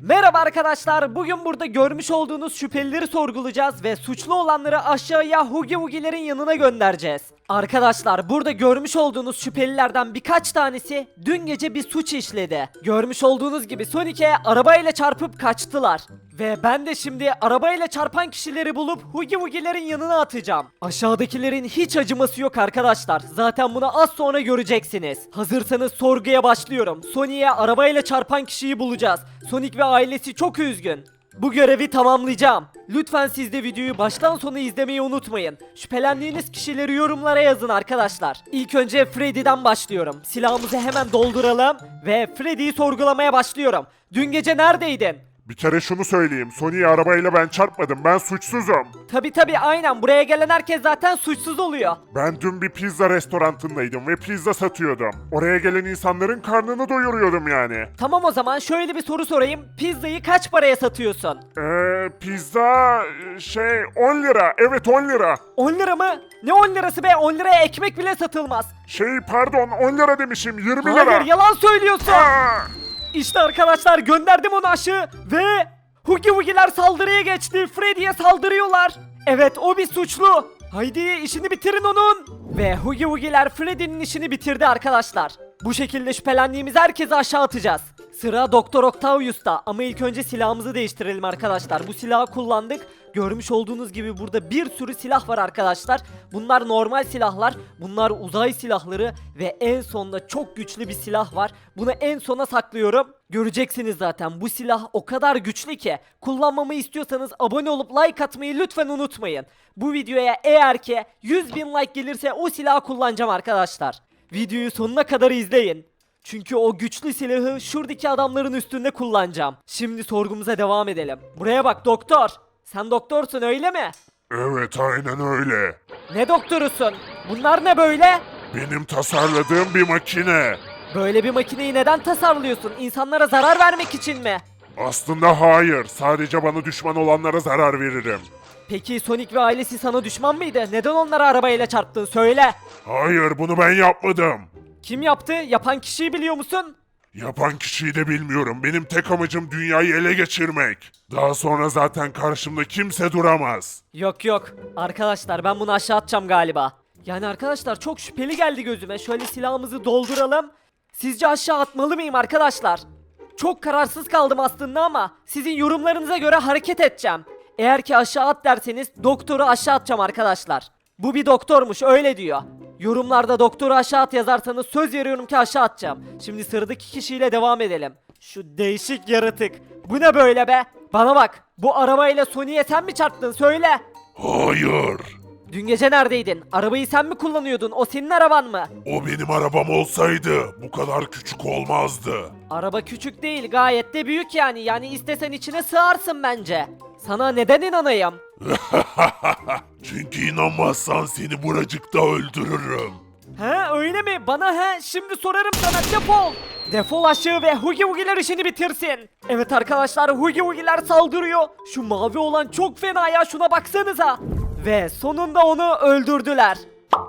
Merhaba arkadaşlar. Bugün burada görmüş olduğunuz şüphelileri sorgulayacağız ve suçlu olanları aşağıya Hugi Wugi'lerin yanına göndereceğiz. Arkadaşlar burada görmüş olduğunuz şüphelilerden birkaç tanesi dün gece bir suç işledi. Görmüş olduğunuz gibi Sonic'e arabayla çarpıp kaçtılar. Ve ben de şimdi arabayla çarpan kişileri bulup Hugi Wugi'lerin yanına atacağım. Aşağıdakilerin hiç acıması yok arkadaşlar. Zaten bunu az sonra göreceksiniz. Hazırsanız sorguya başlıyorum. Sonic'e arabayla çarpan kişiyi bulacağız. Sonic ve ailesi çok üzgün. Bu görevi tamamlayacağım. Lütfen siz de videoyu baştan sona izlemeyi unutmayın. Şüphelendiğiniz kişileri yorumlara yazın arkadaşlar. İlk önce Freddy'den başlıyorum. Silahımızı hemen dolduralım ve Freddy'yi sorgulamaya başlıyorum. Dün gece neredeydin? Bir kere şunu söyleyeyim. Sony'yi arabayla ben çarpmadım. Ben suçsuzum. Tabi tabi aynen buraya gelen herkes zaten suçsuz oluyor. Ben dün bir pizza restorantındaydım ve pizza satıyordum. Oraya gelen insanların karnını doyuruyordum yani. Tamam o zaman şöyle bir soru sorayım. Pizzayı kaç paraya satıyorsun? Eee pizza şey 10 lira. Evet 10 lira. 10 lira mı? Ne 10 lirası be? 10 liraya ekmek bile satılmaz. Şey pardon 10 lira demişim 20 lira. Hayır yalan söylüyorsun. Aa! İşte arkadaşlar gönderdim onu aşağı ve Hugi Wugi'ler saldırıya geçti. Freddy'ye saldırıyorlar. Evet o bir suçlu. Haydi işini bitirin onun. Ve Hugi Wugi'ler Freddy'nin işini bitirdi arkadaşlar. Bu şekilde şüphelendiğimiz herkesi aşağı atacağız. Sıra Doktor Octavius'ta ama ilk önce silahımızı değiştirelim arkadaşlar. Bu silahı kullandık. Görmüş olduğunuz gibi burada bir sürü silah var arkadaşlar. Bunlar normal silahlar, bunlar uzay silahları ve en sonda çok güçlü bir silah var. Bunu en sona saklıyorum. Göreceksiniz zaten bu silah o kadar güçlü ki kullanmamı istiyorsanız abone olup like atmayı lütfen unutmayın. Bu videoya eğer ki 100 bin like gelirse o silahı kullanacağım arkadaşlar. Videoyu sonuna kadar izleyin. Çünkü o güçlü silahı şuradaki adamların üstünde kullanacağım. Şimdi sorgumuza devam edelim. Buraya bak doktor. Sen doktorsun öyle mi? Evet aynen öyle. Ne doktorusun? Bunlar ne böyle? Benim tasarladığım bir makine. Böyle bir makineyi neden tasarlıyorsun? İnsanlara zarar vermek için mi? Aslında hayır. Sadece bana düşman olanlara zarar veririm. Peki Sonic ve ailesi sana düşman mıydı? Neden onları arabayla çarptın? Söyle. Hayır bunu ben yapmadım. Kim yaptı? Yapan kişiyi biliyor musun? Yapan kişiyi de bilmiyorum. Benim tek amacım dünyayı ele geçirmek. Daha sonra zaten karşımda kimse duramaz. Yok yok. Arkadaşlar ben bunu aşağı atacağım galiba. Yani arkadaşlar çok şüpheli geldi gözüme. Şöyle silahımızı dolduralım. Sizce aşağı atmalı mıyım arkadaşlar? Çok kararsız kaldım aslında ama sizin yorumlarınıza göre hareket edeceğim. Eğer ki aşağı at derseniz doktoru aşağı atacağım arkadaşlar. Bu bir doktormuş öyle diyor. Yorumlarda doktoru aşağı at yazarsanız söz veriyorum ki aşağı atacağım. Şimdi sıradaki kişiyle devam edelim. Şu değişik yaratık. Bu ne böyle be? Bana bak. Bu arabayla Sony'ye sen mi çarptın söyle. Hayır. Dün gece neredeydin? Arabayı sen mi kullanıyordun? O senin araban mı? O benim arabam olsaydı bu kadar küçük olmazdı. Araba küçük değil gayet de büyük yani. Yani istesen içine sığarsın bence. Sana neden inanayım? Çünkü inanmazsan seni buracıkta öldürürüm. He öyle mi? Bana he şimdi sorarım sana defol. Defol aşağı ve Hugi Wugi'ler işini bitirsin. Evet arkadaşlar Hugi Wugi'ler saldırıyor. Şu mavi olan çok fena ya şuna baksanıza. Ve sonunda onu öldürdüler.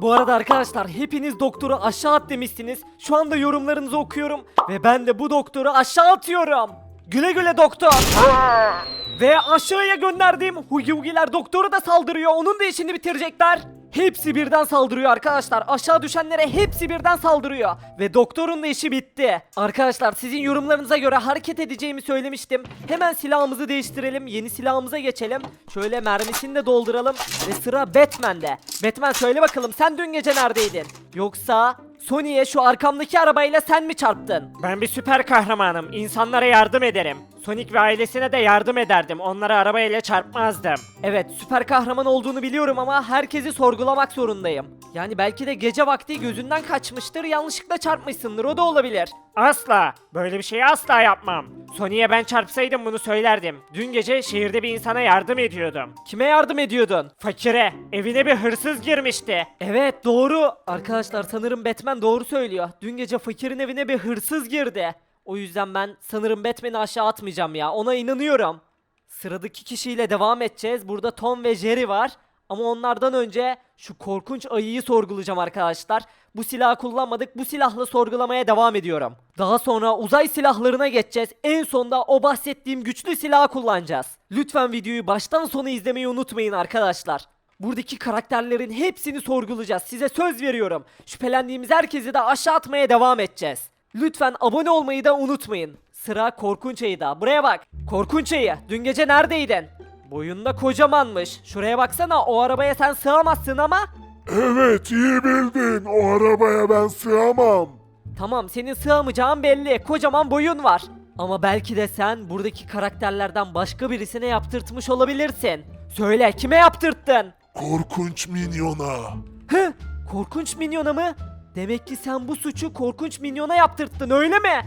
Bu arada arkadaşlar hepiniz doktoru aşağı at demişsiniz. Şu anda yorumlarınızı okuyorum ve ben de bu doktoru aşağı atıyorum. Güle güle doktor. Ve aşağıya gönderdiğim Hugi Wugi'ler doktoru da saldırıyor. Onun da işini bitirecekler. Hepsi birden saldırıyor arkadaşlar. Aşağı düşenlere hepsi birden saldırıyor. Ve doktorun da işi bitti. Arkadaşlar sizin yorumlarınıza göre hareket edeceğimi söylemiştim. Hemen silahımızı değiştirelim. Yeni silahımıza geçelim. Şöyle mermisini de dolduralım. Ve sıra Batman'de. Batman söyle bakalım sen dün gece neredeydin? Yoksa Sony'ye şu arkamdaki arabayla sen mi çarptın? Ben bir süper kahramanım. İnsanlara yardım ederim. Sonic ve ailesine de yardım ederdim. Onlara arabayla çarpmazdım. Evet süper kahraman olduğunu biliyorum ama herkesi sorgulamak zorundayım. Yani belki de gece vakti gözünden kaçmıştır yanlışlıkla çarpmışsındır o da olabilir. Asla. Böyle bir şeyi asla yapmam. Sony'ye ben çarpsaydım bunu söylerdim. Dün gece şehirde bir insana yardım ediyordum. Kime yardım ediyordun? Fakire. Evine bir hırsız girmişti. Evet doğru. Arkadaşlar sanırım Batman doğru söylüyor. Dün gece fakirin evine bir hırsız girdi. O yüzden ben sanırım Batman'i aşağı atmayacağım ya. Ona inanıyorum. Sıradaki kişiyle devam edeceğiz. Burada Tom ve Jerry var. Ama onlardan önce şu korkunç ayıyı sorgulayacağım arkadaşlar. Bu silahı kullanmadık. Bu silahla sorgulamaya devam ediyorum. Daha sonra uzay silahlarına geçeceğiz. En sonda o bahsettiğim güçlü silahı kullanacağız. Lütfen videoyu baştan sona izlemeyi unutmayın arkadaşlar. Buradaki karakterlerin hepsini sorgulayacağız. Size söz veriyorum. Şüphelendiğimiz herkesi de aşağı atmaya devam edeceğiz. Lütfen abone olmayı da unutmayın. Sıra Korkunç Ayı'da. Buraya bak. Korkunç Ayı, dün gece neredeydin? Boyunda kocamanmış. Şuraya baksana o arabaya sen sığamazsın ama. Evet iyi bildin. O arabaya ben sığamam. Tamam senin sığamayacağın belli. Kocaman boyun var. Ama belki de sen buradaki karakterlerden başka birisine yaptırtmış olabilirsin. Söyle kime yaptırttın? Korkunç minyona. Hı? Korkunç minyona mı? Demek ki sen bu suçu korkunç minyona yaptırttın öyle mi?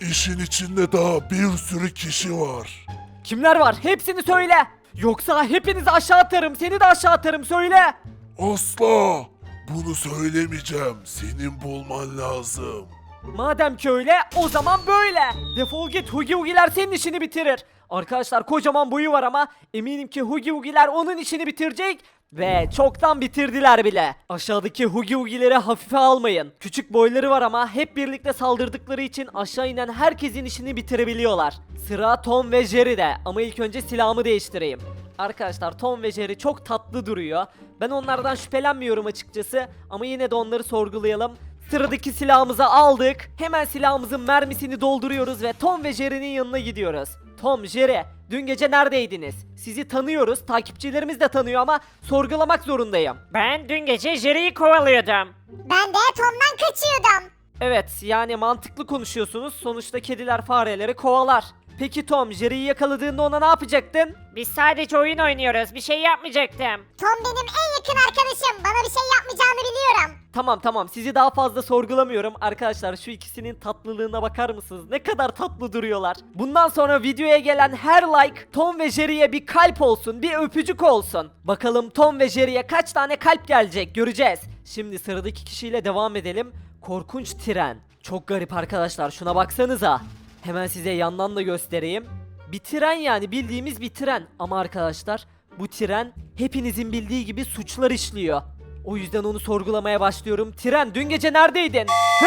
İşin içinde daha bir sürü kişi var. Kimler var? Hepsini söyle. Yoksa hepinizi aşağı atarım. Seni de aşağı atarım söyle. Asla. Bunu söylemeyeceğim. Senin bulman lazım. Madem ki öyle o zaman böyle. Defol git Hugi Hugi'ler senin işini bitirir. Arkadaşlar kocaman boyu var ama eminim ki Hugi Hugi'ler onun işini bitirecek. Ve çoktan bitirdiler bile. Aşağıdaki Hugi Hugi'leri hafife almayın. Küçük boyları var ama hep birlikte saldırdıkları için aşağı inen herkesin işini bitirebiliyorlar. Sıra Tom ve Jerry'de ama ilk önce silahımı değiştireyim. Arkadaşlar Tom ve Jerry çok tatlı duruyor. Ben onlardan şüphelenmiyorum açıkçası ama yine de onları sorgulayalım. Sıradaki silahımızı aldık. Hemen silahımızın mermisini dolduruyoruz ve Tom ve Jerry'nin yanına gidiyoruz. Tom, Jerry, dün gece neredeydiniz? Sizi tanıyoruz, takipçilerimiz de tanıyor ama sorgulamak zorundayım. Ben dün gece Jerry'i kovalıyordum. Ben de Tom'dan kaçıyordum. Evet, yani mantıklı konuşuyorsunuz. Sonuçta kediler fareleri kovalar. Peki Tom, Jerry'i yakaladığında ona ne yapacaktın? Biz sadece oyun oynuyoruz. Bir şey yapmayacaktım. Tom benim en yakın arkadaşım. Bana bir şey yapmayacağını biliyorum. Tamam tamam sizi daha fazla sorgulamıyorum. Arkadaşlar şu ikisinin tatlılığına bakar mısınız? Ne kadar tatlı duruyorlar. Bundan sonra videoya gelen her like Tom ve Jerry'e bir kalp olsun, bir öpücük olsun. Bakalım Tom ve Jerry'e kaç tane kalp gelecek göreceğiz. Şimdi sıradaki kişiyle devam edelim. Korkunç tren. Çok garip arkadaşlar şuna baksanıza. Hemen size yandan da göstereyim. Bir tren yani bildiğimiz bir tren. Ama arkadaşlar bu tren hepinizin bildiği gibi suçlar işliyor. O yüzden onu sorgulamaya başlıyorum. Tren dün gece neredeydin? Hı?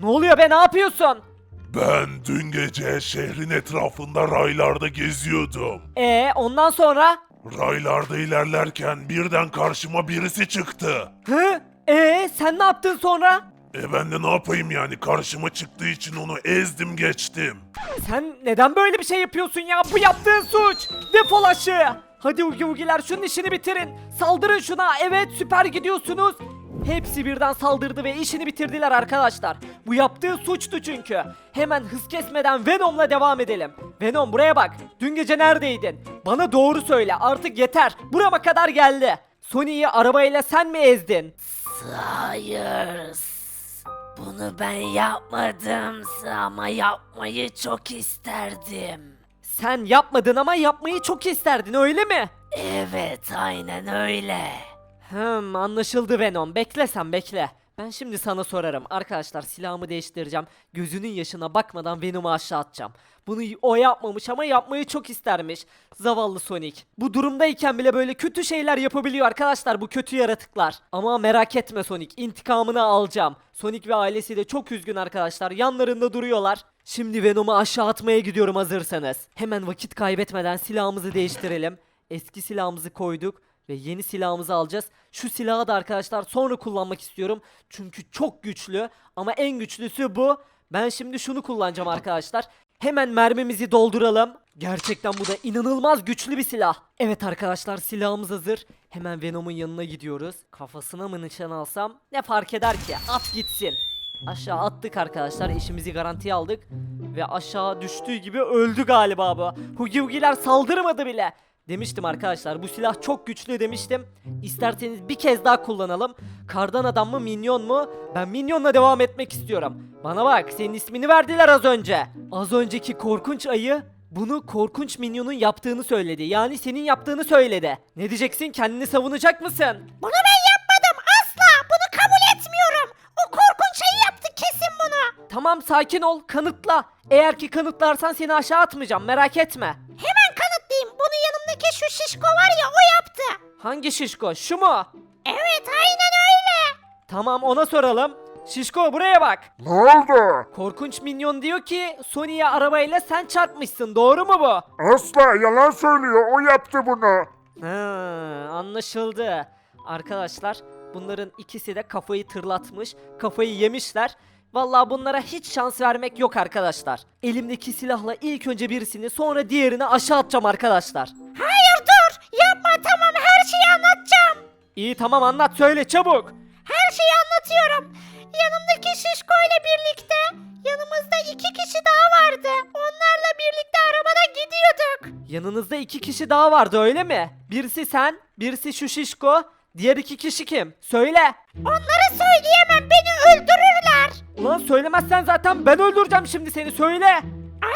Ne oluyor be ne yapıyorsun? Ben dün gece şehrin etrafında raylarda geziyordum. Ee ondan sonra? Raylarda ilerlerken birden karşıma birisi çıktı. Hı? Ee sen ne yaptın sonra? E ben de ne yapayım yani karşıma çıktığı için onu ezdim geçtim. Sen neden böyle bir şey yapıyorsun ya? Bu yaptığın suç. Defol aşağı. Hadi Ugi Ugi'ler şunun işini bitirin. Saldırın şuna. Evet süper gidiyorsunuz. Hepsi birden saldırdı ve işini bitirdiler arkadaşlar. Bu yaptığı suçtu çünkü. Hemen hız kesmeden Venom'la devam edelim. Venom buraya bak. Dün gece neredeydin? Bana doğru söyle. Artık yeter. Burama kadar geldi. Sony'yi arabayla sen mi ezdin? Hayır. Bunu ben yapmadım ama yapmayı çok isterdim. Sen yapmadın ama yapmayı çok isterdin öyle mi? Evet, aynen öyle. Hmm anlaşıldı Venom. Bekle sen bekle. Ben şimdi sana sorarım. Arkadaşlar silahımı değiştireceğim. Gözünün yaşına bakmadan Venom'u aşağı atacağım. Bunu o yapmamış ama yapmayı çok istermiş. Zavallı Sonic. Bu durumdayken bile böyle kötü şeyler yapabiliyor arkadaşlar bu kötü yaratıklar. Ama merak etme Sonic. intikamını alacağım. Sonic ve ailesi de çok üzgün arkadaşlar. Yanlarında duruyorlar. Şimdi Venom'u aşağı atmaya gidiyorum hazırsanız. Hemen vakit kaybetmeden silahımızı değiştirelim. Eski silahımızı koyduk ve yeni silahımızı alacağız. Şu silahı da arkadaşlar sonra kullanmak istiyorum. Çünkü çok güçlü ama en güçlüsü bu. Ben şimdi şunu kullanacağım arkadaşlar. Hemen mermimizi dolduralım. Gerçekten bu da inanılmaz güçlü bir silah. Evet arkadaşlar silahımız hazır. Hemen Venom'un yanına gidiyoruz. Kafasına mı nişan alsam ne fark eder ki? At gitsin. Aşağı attık arkadaşlar. işimizi garantiye aldık. Ve aşağı düştüğü gibi öldü galiba bu. Hugi Hugi'ler saldırmadı bile. Demiştim arkadaşlar bu silah çok güçlü demiştim. İsterseniz bir kez daha kullanalım. Kardan adam mı minyon mu? Ben minyonla devam etmek istiyorum. Bana bak senin ismini verdiler az önce. Az önceki korkunç ayı bunu korkunç minyonun yaptığını söyledi. Yani senin yaptığını söyledi. Ne diyeceksin kendini savunacak mısın? Bunu ben yapmadım asla. Bunu kabul etmiyorum. O korkunç şeyi yaptı kesin bunu. Tamam sakin ol kanıtla. Eğer ki kanıtlarsan seni aşağı atmayacağım merak etme. Hemen kanıtlayayım. Bunu yanımdaki şu şişko var ya o yaptı. Hangi şişko? Şu mu? Evet aynen öyle. Tamam ona soralım. Şişko buraya bak. Ne oldu? Korkunç minyon diyor ki Sony'ye arabayla sen çarpmışsın. Doğru mu bu? Asla yalan söylüyor. O yaptı bunu. Ha, anlaşıldı. Arkadaşlar bunların ikisi de kafayı tırlatmış, kafayı yemişler. Vallahi bunlara hiç şans vermek yok arkadaşlar. Elimdeki silahla ilk önce birisini sonra diğerini aşağı atacağım arkadaşlar. Hayır İyi tamam anlat söyle çabuk. Her şeyi anlatıyorum. Yanımdaki şişko ile birlikte yanımızda iki kişi daha vardı. Onlarla birlikte arabada gidiyorduk. Yanınızda iki kişi daha vardı öyle mi? Birisi sen, birisi şu şişko, diğer iki kişi kim? Söyle. Onlara söyleyemem beni öldürürler. Ulan söylemezsen zaten ben öldüreceğim şimdi seni söyle.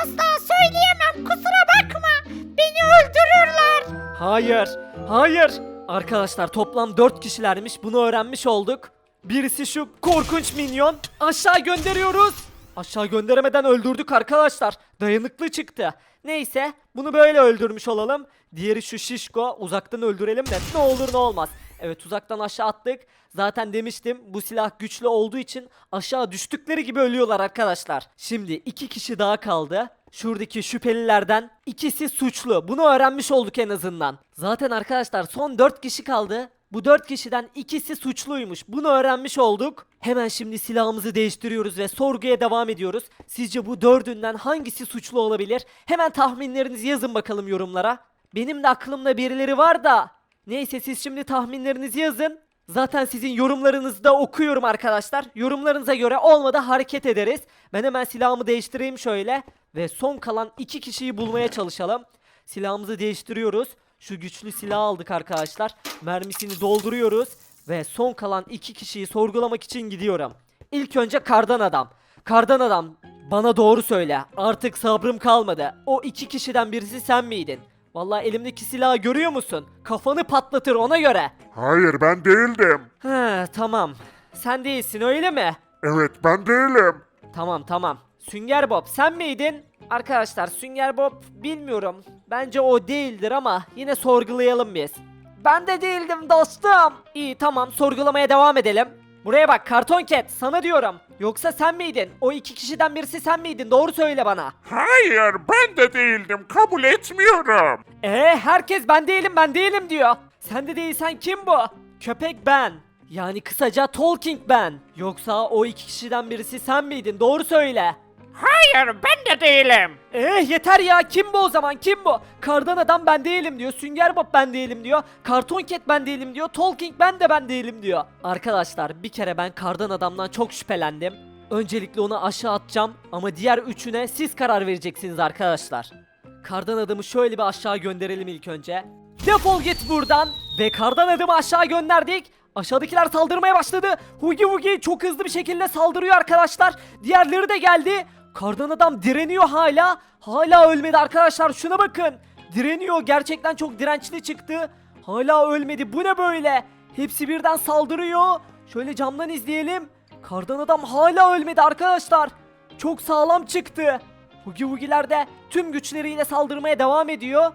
Asla söyleyemem kusura bakma. Beni öldürürler. Hayır, hayır. Arkadaşlar toplam 4 kişilermiş bunu öğrenmiş olduk. Birisi şu korkunç minyon. Aşağı gönderiyoruz. Aşağı gönderemeden öldürdük arkadaşlar. Dayanıklı çıktı. Neyse bunu böyle öldürmüş olalım. Diğeri şu şişko uzaktan öldürelim de ne olur ne olmaz. Evet uzaktan aşağı attık. Zaten demiştim bu silah güçlü olduğu için aşağı düştükleri gibi ölüyorlar arkadaşlar. Şimdi iki kişi daha kaldı. Şuradaki şüphelilerden ikisi suçlu. Bunu öğrenmiş olduk en azından. Zaten arkadaşlar son 4 kişi kaldı. Bu 4 kişiden ikisi suçluymuş. Bunu öğrenmiş olduk. Hemen şimdi silahımızı değiştiriyoruz ve sorguya devam ediyoruz. Sizce bu dördünden hangisi suçlu olabilir? Hemen tahminlerinizi yazın bakalım yorumlara. Benim de aklımda birileri var da. Neyse siz şimdi tahminlerinizi yazın. Zaten sizin yorumlarınızı da okuyorum arkadaşlar. Yorumlarınıza göre olmadı hareket ederiz. Ben hemen silahımı değiştireyim şöyle. Ve son kalan iki kişiyi bulmaya çalışalım. Silahımızı değiştiriyoruz. Şu güçlü silahı aldık arkadaşlar. Mermisini dolduruyoruz. Ve son kalan iki kişiyi sorgulamak için gidiyorum. İlk önce kardan adam. Kardan adam bana doğru söyle. Artık sabrım kalmadı. O iki kişiden birisi sen miydin? Vallahi elimdeki silahı görüyor musun? Kafanı patlatır ona göre. Hayır ben değildim. He tamam. Sen değilsin öyle mi? Evet ben değilim. Tamam tamam. Sünger Bob sen miydin? Arkadaşlar Sünger Bob bilmiyorum. Bence o değildir ama yine sorgulayalım biz. Ben de değildim dostum. İyi tamam sorgulamaya devam edelim. Buraya bak karton ket sana diyorum. Yoksa sen miydin? O iki kişiden birisi sen miydin? Doğru söyle bana. Hayır ben de değildim. Kabul etmiyorum. Ee herkes ben değilim ben değilim diyor. Sen de değilsen kim bu? Köpek ben. Yani kısaca Talking ben. Yoksa o iki kişiden birisi sen miydin? Doğru söyle. Hayır ben de değilim. Eh yeter ya kim bu o zaman kim bu? Kardan adam ben değilim diyor. Sünger Bob ben değilim diyor. Karton Cat ben değilim diyor. Talking ben de ben değilim diyor. Arkadaşlar bir kere ben kardan adamdan çok şüphelendim. Öncelikle onu aşağı atacağım ama diğer üçüne siz karar vereceksiniz arkadaşlar. Kardan adamı şöyle bir aşağı gönderelim ilk önce. Defol git buradan ve kardan adamı aşağı gönderdik. Aşağıdakiler saldırmaya başladı. Hugi Hugi çok hızlı bir şekilde saldırıyor arkadaşlar. Diğerleri de geldi. Kardan adam direniyor hala. Hala ölmedi arkadaşlar şuna bakın. Direniyor gerçekten çok dirençli çıktı. Hala ölmedi bu ne böyle? Hepsi birden saldırıyor. Şöyle camdan izleyelim. Kardan adam hala ölmedi arkadaşlar. Çok sağlam çıktı. Hugi Hugi'ler de tüm güçleriyle saldırmaya devam ediyor.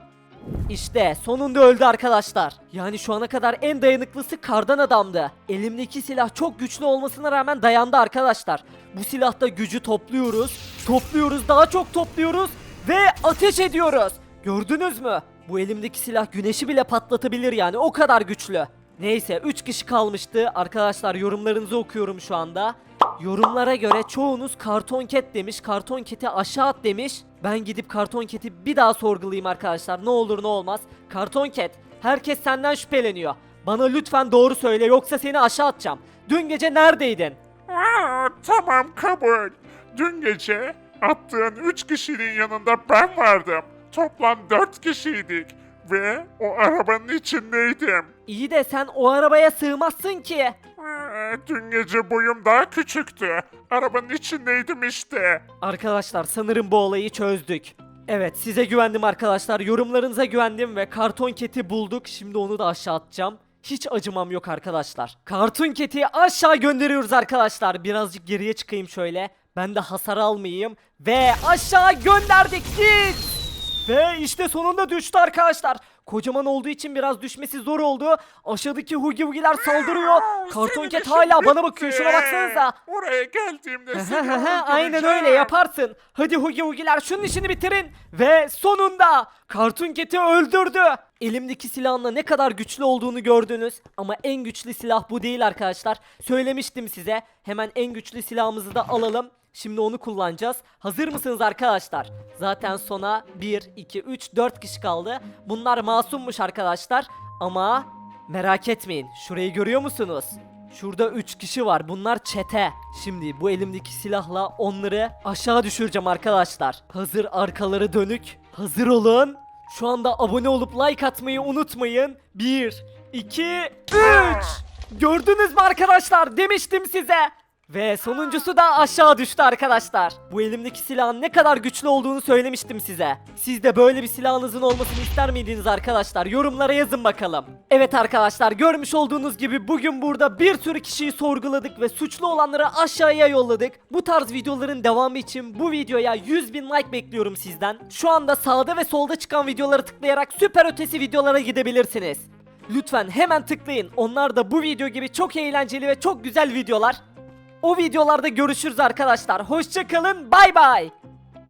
İşte sonunda öldü arkadaşlar. Yani şu ana kadar en dayanıklısı kardan adamdı. Elimdeki silah çok güçlü olmasına rağmen dayandı arkadaşlar. Bu silahta gücü topluyoruz, topluyoruz, daha çok topluyoruz ve ateş ediyoruz. Gördünüz mü? Bu elimdeki silah güneşi bile patlatabilir yani o kadar güçlü. Neyse 3 kişi kalmıştı. Arkadaşlar yorumlarınızı okuyorum şu anda. Yorumlara göre çoğunuz karton ket demiş. Karton keti aşağı at demiş. Ben gidip karton keti bir daha sorgulayayım arkadaşlar. Ne olur ne olmaz. Karton ket herkes senden şüpheleniyor. Bana lütfen doğru söyle yoksa seni aşağı atacağım. Dün gece neredeydin? Aa, tamam kabul. Dün gece attığın 3 kişinin yanında ben vardım. Toplam 4 kişiydik. Ve o arabanın içindeydim. İyi de sen o arabaya sığmazsın ki. Aa, dün gece boyum daha küçüktü. Arabanın içindeydim işte. Arkadaşlar sanırım bu olayı çözdük. Evet size güvendim arkadaşlar. Yorumlarınıza güvendim ve karton keti bulduk. Şimdi onu da aşağı atacağım. Hiç acımam yok arkadaşlar. Karton keti aşağı gönderiyoruz arkadaşlar. Birazcık geriye çıkayım şöyle. Ben de hasar almayayım. Ve aşağı gönderdik git. Ve işte sonunda düştü arkadaşlar. Kocaman olduğu için biraz düşmesi zor oldu. Aşağıdaki Hugi Wugi'ler saldırıyor. Karton Cat hala bana bakıyor şuna baksanıza. Oraya geldiğimde seni Aynen öyle yaparsın. Hadi Hugi Wugi'ler şunun işini bitirin. Ve sonunda Cartoon Cat'i öldürdü. Elimdeki silahın ne kadar güçlü olduğunu gördünüz. Ama en güçlü silah bu değil arkadaşlar. Söylemiştim size. Hemen en güçlü silahımızı da alalım. Şimdi onu kullanacağız. Hazır mısınız arkadaşlar? Zaten sona 1, 2, 3, 4 kişi kaldı. Bunlar masummuş arkadaşlar. Ama merak etmeyin. Şurayı görüyor musunuz? Şurada 3 kişi var. Bunlar çete. Şimdi bu elimdeki silahla onları aşağı düşüreceğim arkadaşlar. Hazır arkaları dönük. Hazır olun. Şu anda abone olup like atmayı unutmayın. 1 2 3 Gördünüz mü arkadaşlar? Demiştim size. Ve sonuncusu da aşağı düştü arkadaşlar. Bu elimdeki silahın ne kadar güçlü olduğunu söylemiştim size. Siz de böyle bir silahınızın olmasını ister miydiniz arkadaşlar? Yorumlara yazın bakalım. Evet arkadaşlar görmüş olduğunuz gibi bugün burada bir sürü kişiyi sorguladık ve suçlu olanları aşağıya yolladık. Bu tarz videoların devamı için bu videoya 100 bin like bekliyorum sizden. Şu anda sağda ve solda çıkan videoları tıklayarak süper ötesi videolara gidebilirsiniz. Lütfen hemen tıklayın. Onlar da bu video gibi çok eğlenceli ve çok güzel videolar. O videolarda görüşürüz arkadaşlar. Hoşçakalın. Bay bay.